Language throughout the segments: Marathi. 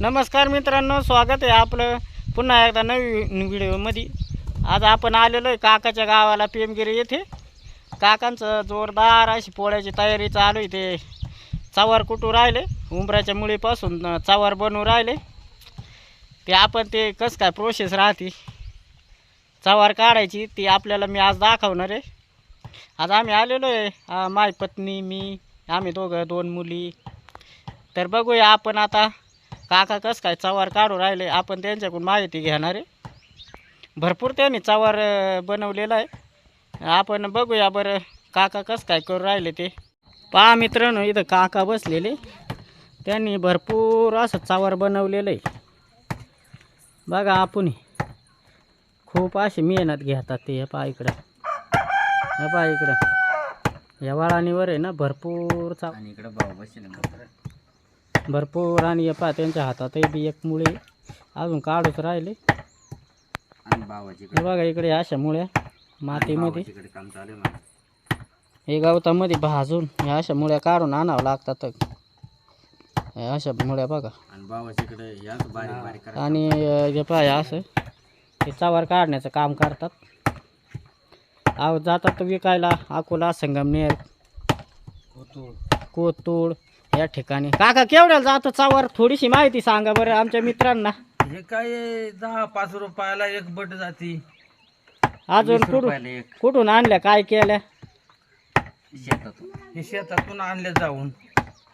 नमस्कार मित्रांनो स्वागत आहे आपलं पुन्हा एकदा नवीन व्हिडिओमध्ये. आज आपण आलेलो आहे काकाच्या गावाला पेमगिरी येथे. काकांचं जोरदार अशी पोळ्याची तयारी चालू आहे ते चवार कुटू राहिले? उंबराच्या मुळीपासून चावर चवार बनवू राहिले. ते आपण ते कसं काय प्रोसेस राहते? चावर काढायची ती आपल्याला मी आज दाखवणार आहे. आज आम्ही आलेलो आहे माय पत्नी मी आम्ही दोघं दोन मुली. तर बघूया आपण आता काका कसं काय चवार काढू राहिले? आपण त्यांच्याकडून माहिती घेणार आहे. भरपूर त्यांनी चावार बनवलेला आहे. आपण बघूया बरं काका कसं काय करू राहिले ते. पहा मित्रांनो इथं काका बसलेले. त्यांनी भरपूर असं चावार बनवलेलं आहे. बघा आपण. खूप अशी मेहनत घेतात ते. हे पहा इकडं. हे पहा इकडं. या वाळाणीवर आहे ना भरपूर चा आणि इकडे भाऊ भरपूर आणि हे पहा त्यांच्या हातातही बी एक मुळे अजून काढूच राहिले. आणि हे बघा इकडे अशा मुळ्या मातीमध्ये. इकडे काम चालू आहे मला हे गवतामध्ये भाजून ह्या अशा मुळ्या काढून आणावं लागतात. हे अशा मुळ्या बघा. आणि भावाच्या इकडे या बारीक बारीक करा आणि अं, हे पहा हे असं. हे चवार काढण्याचं काम करतात. आव जातात विकायला अकोला संगमनेर. कोतूळ. या ठिकाणी. काका केवढ्याला जातं चवार थोडीशी माहिती सांगा बरं आमच्या मित्रांना. हे काय दहा पाच रुपयाला एक बट जाती. अजून वीस कुठून रुपयाला एक. कुठून आणल्या? काय केल्या? शेतातून हे शेतातून आणले जाऊन.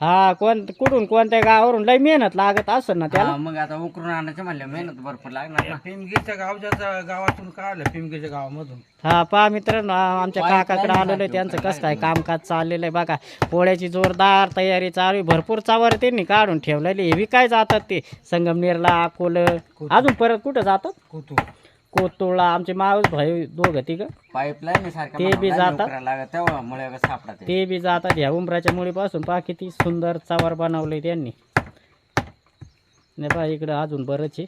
हा कोण कुठून कोणत्या गावावरून? लय मेहनत लागत असेल ना त्याला. हा, मग आता उकरून आणायचं म्हणलं मेहनत भरपूर लागणार ना. पिंगीच्या गावच्या गावातून काढलं पिंगीच्या गावामधून. हा पहा मित्रांनो आ- आमच्या काकाकडे आलेलं आहे त्यांचं कसं काय कामकाज चाललेलं आहे बघा. पोळ्याची जोरदार तयारी चालू आहे. भरपूर चावर त्यांनी काढून ठेवलेली हे विकाय जातात ते संगमनेरला अकोलं. अजून परत कुठं जातात? कुतू कोतुळला आमचे मावस भाई दोघं तिघं. पाईपलाईन ते बी जातात. लागत मुळे ते. ते बी जातात ह्या उंबराच्या मुळीपासून. पहा किती सुंदर चावर बनवले त्यांनी. नाही पहा इकडं अजून बरंच आहे.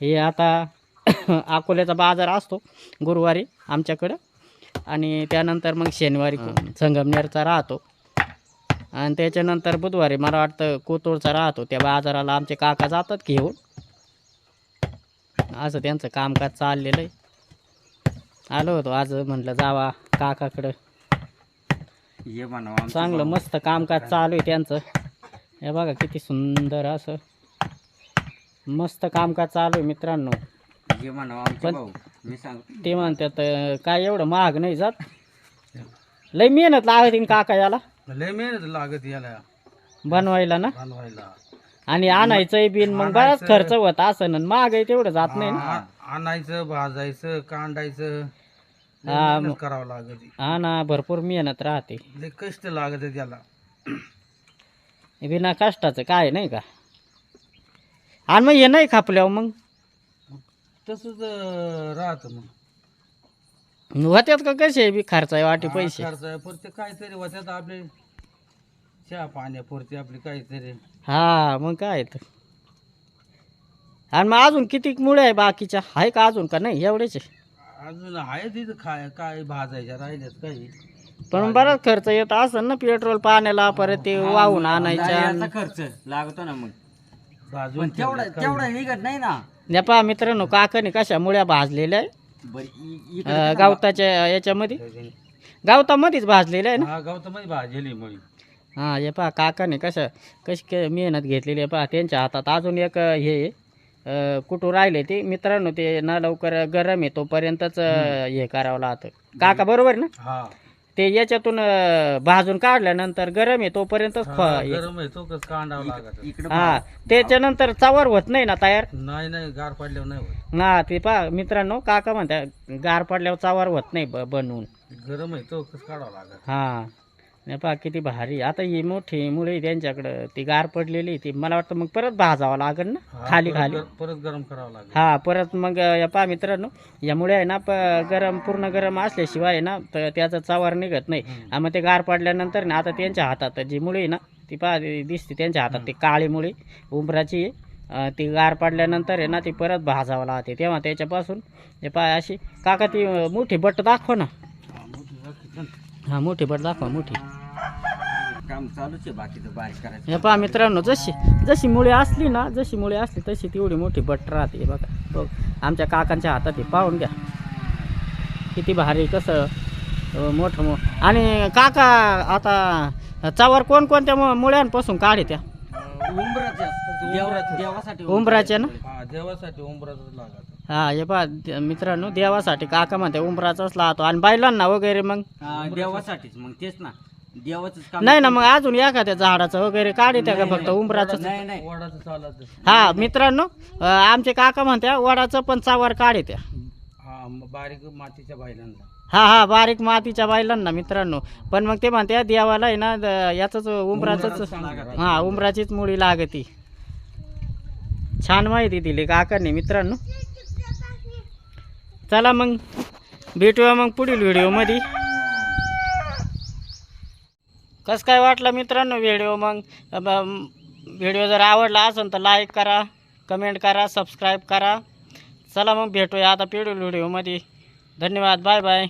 हे आता अकोल्याचा बाजार असतो गुरुवारी आमच्याकडं. आणि त्यानंतर मग शनिवारी संगमनेरचा राहतो. आणि त्याच्यानंतर बुधवारी मला वाटतं कोतुळचा राहतो. त्या बाजाराला आमचे काका जातात घेऊन. असं त्यांचं कामकाज चाललेलं आहे. आलो होतो आज म्हटलं जावा काकाकडं. हे म्हणावं आमचं चांगलं भाऊ. मस्त कामकाज चालू आहे त्यांचं. हे बघा किती सुंदर असं. मस्त कामकाज चालू आहे मित्रांनो. हे म्हणावं आमचे पण- भाऊ. मी सांगतो ते म्हणतात अं, काय एवढं महाग नाही जात. लय मेहनत लागते काका याला. लय मेहनत लागत याला. बनवायला ना? बनवायला. आणि आणायचंय बिन मग बराच खर्च होत असं ना आहे तेवढं जात नाही ना. आ- आणायचं भाजायचं कांडायचं लय हा, मेहनत करावं लागत हा ना भरपूर मेहनत राहते. लय कष्ट लागत त्याला. बिना कष्टाचं काय नाही का? आणि मग हे नाही खापल्यावर मग? तसंच राहत मग. होत्यात का कसे बी खर्चाय वाटे पैसे? खर्च आहे पण ते काहीतरी होत्यात आपले. चहा पाण्यापुरती आपली काहीतरी. हा मग काय तर. आणि मग अजून किती मुळे आहे बाकीच्या? आहे का अजून का नाही? एवढेच आहे. अजून आहे तिथं खाय काय भाजायच्या राहिल्यात काही. पण बराच खर्च येत असेल ना पेट्रोल पाण्याला परत ते वाहून आणायच्या. याचा खर्च लागतो ना मग. भाजून पण तेवढा तेवढा निघत नाही ना. या पहा मित्रांनो काकाने कशा मुळ्या भाजलेल्या आहे बरं इ- इकडे अं, गवताच्या याच्यामध्ये. गवतामध्येच भाजलेल्या आहे ना? हा गवतामध्ये भाजली मुळी. हा हे पहा काकाने कशा कशी काय मेहनत घेतलेली आहे पहा त्यांच्या हातात अजून एक हे आहे, अं, कुठं राहिले ते? मित्रांनो ते ना लवकर गरम आहे तोपर्यंतच हे करावं लागतं. काका बरोबर ना? हा. ते याच्यातून भाजून काढल्यानंतर गरम आहे तोपर्यंतच हा, हे- कस हा त्याच्यानंतर चवर होत नाही ना तयार? नाही नाही गार पडल्यावर नाही होत. ना ते पा मित्रांनो काका म्हणतात गार पडल्यावर चवर होत नाही बनवून. गरम आहे तो कस काढावं लागत. हा. नाही पहा किती भारी. आता ही मोठी मुळे त्यांच्याकडं. ती गार पडलेली ती. मला वाटतं मग परत भाजावं लागेल ना? खाली खाली. परत गरम करावं लागेल. हा परत मग या पहा मित्रांनो यामुळे आहे ना प गरम पूर्ण गरम असल्याशिवाय आहे ना तर त्याचा चवार निघत नाही. आणि मग ते गार पडल्यानंतर ना आता त्यांच्या हातात जी मुळी ना ती पहा दिसते त्यांच्या हातात. ती काळी मुळी उंबराची आहे. ती गार पडल्यानंतर आहे ना ती परत भाजावं लागते. तेव्हा त्याच्यापासून हे पहा अशी काका ती मोठी बट दाखव ना. हा, मोठी बट दाखवा मोठी. काम चालूच आहे बाकीचं बारीक करायचं. हे पहा मित्रांनो जशी जशी मुळे असली ना जशी मुळे असली तशी तेवढी मोठी बट राहते बघा. बघ आमच्या काकांच्या हातात हे पाहून घ्या. किती भारी कसं मोठं मो आणि काका आता चावर कोणकोणत्या मु- मुळ्यांपासून काढे त्या? उंबराच्या देवा- देवासाठी उंबराच्या ना? देवासाठी उंबराच लागत हा हे पहा द- मित्रांनो देवासाठी काका म्हणते उंबराचाच लावतो आणि बैलांना वगैरे मग? हा, देवासाठीच मग तेच ना. देवाच काम नाही ना मग अजून एखाद्या झाडाचं वगैरे काढे त्या का फक्त उंबराचं नाही नाही. वडाचं चालत. हा मित्रांनो अं, आमचे काका म्हणत्या वडाचं पण चावर काढे त्या. हा म- बारीक मातीच्या बैलांना हा हा बारीक मातीच्या बैलांना मित्रांनो. पण मग ते म्हणते देवाला आहे ना द- याचंच उंबराचंच हा उंबराचीच मुळी लागती. छान माहिती दिली काकांनी मित्रांनो. चला मग. भेटूया मग पुढील व्हिडिओमध्ये. कसं काय वाटलं मित्रांनो व्हिडिओ मग? व्हिडिओ जर आवडला असेल तर लाईक करा कमेंट करा सबस्क्राईब करा. चला मग भेटूया आता पिढील व्हिडिओमध्ये. धन्यवाद बाय बाय